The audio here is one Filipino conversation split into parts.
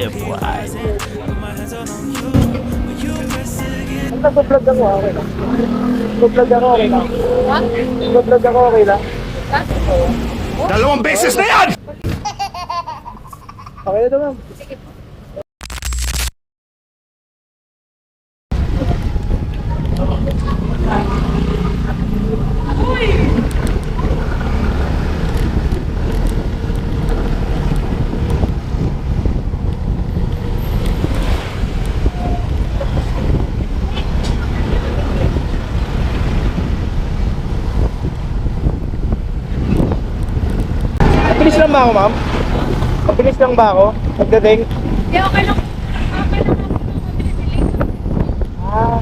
Yeah, boy. Nag-vlog ako, okay lang. Nag-vlog ako, okay lang. What? Nag-vlog ako, okay lang. Dalawang beses na yan! Okay na to, ma'am. Mabilis lang ba ako, ma'am? Mabilis lang ba ako? Pagdating? Hindi, okay lang. Okay lang. Ah.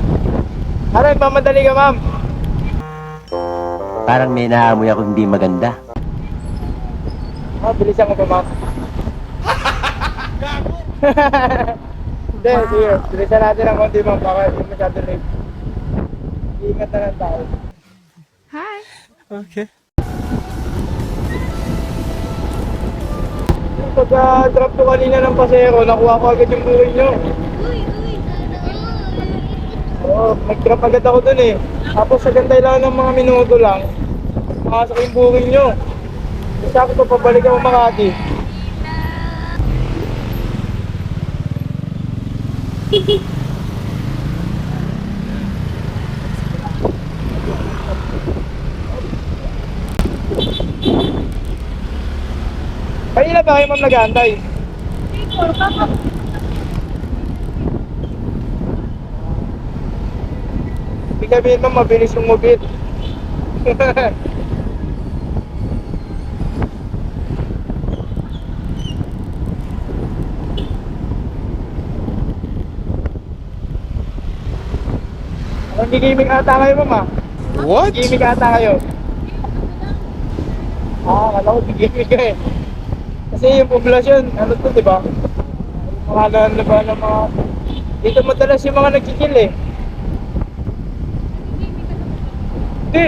Ano, mamadali ka, ma'am? Parang may naamoy ako hindi maganda. Ah, bilisan ko pa, ma'am. Hindi, sige. Bilisan natin ang konti, ma'am. Baka hindi masyado late. Iingat na lang tayo. Hi. Okay. Pagka-drop ko kanina ng pasero, nakuha ko agad yung buhay nyo. Oo, nag-drop agad ako dun eh. Tapos sa gantay lang ng mga minuto lang, makasok yung buhay nyo. Sabi ko, pabalik ako Makati. Kanina ba kayo ma'am nag-aantay? Ibig sabihin ma'am, mabilis yung mobile. Gigimik ata kayo ma'am ah. What? Gigimik ata kayo. Ah, kala ko ka eh. Kasi yung populasyon, ano to, di ba? Mga ano ba ng mga... Dito madalas yung mga nagkikil eh. Hindi!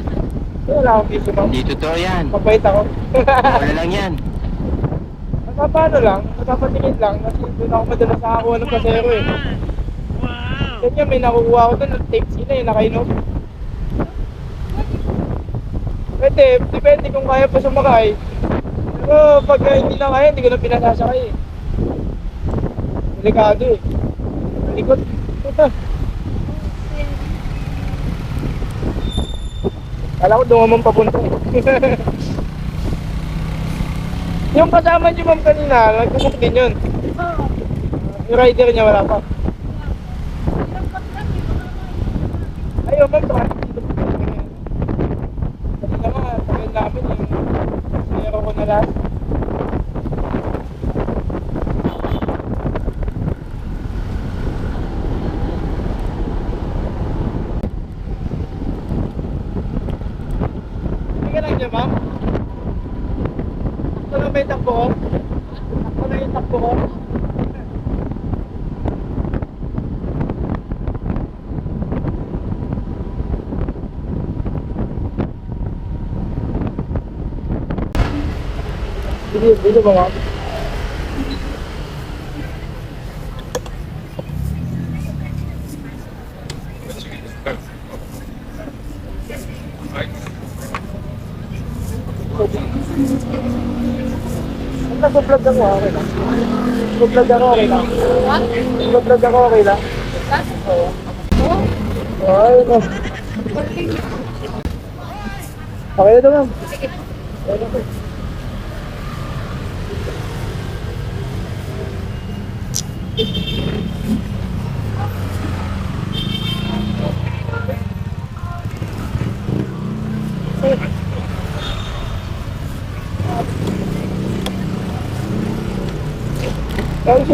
Wala akong piso ma'am. Hindi totoo yan. Mabait ako. Wala lang yan. Nagpapaano lang, nagpapatingin lang kasi doon ako madalas nakakuha ng pasero eh. Ganyan, may nakukuha ko doon tape sila eh, nakainom. Pwede, depende kung kaya pa sumakay. Pero pag uh, hindi na kaya, hindi ko na pinasasakay eh. Delikado eh. Likod. Kala ko naman papunta eh. Yung kasama niyo ma'am kanina, nagkusok din yun. Yung rider niya wala pa. Ayaw ma'am, baka dito. Kanina nga, tagal namin yung zero ko na. Hindi ka lang dyan ma'am. Lang ba yung takbo ko? Takbo lang yung takbo? Dito, dito ba ma'am? Nag-vlog ako, okay lang. Nag-vlog ako, okay lang. What? Nag-vlog ako, okay lang. Oo. Ay, no. Okay na to, ma'am. Okay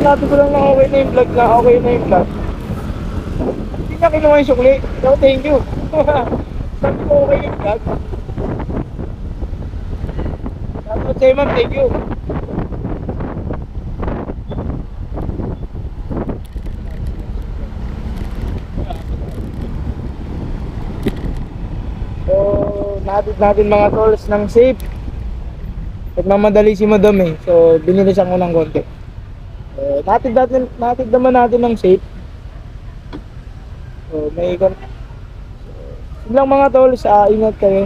sinabi ko lang na okay na yung vlog na okay na yung vlog. Hindi niya kinuha yung sukli. So, thank you. Sabi ko okay yung vlog. Tapos sa'yo ma'am, thank you. Natin natin mga tolls ng safe. Nagmamadali si madam eh. So, binili siyang unang konti. Eh, natid, natin, natid naman natin ng safe. So, may ikon. So, lang mga tol, sa ingat kayo.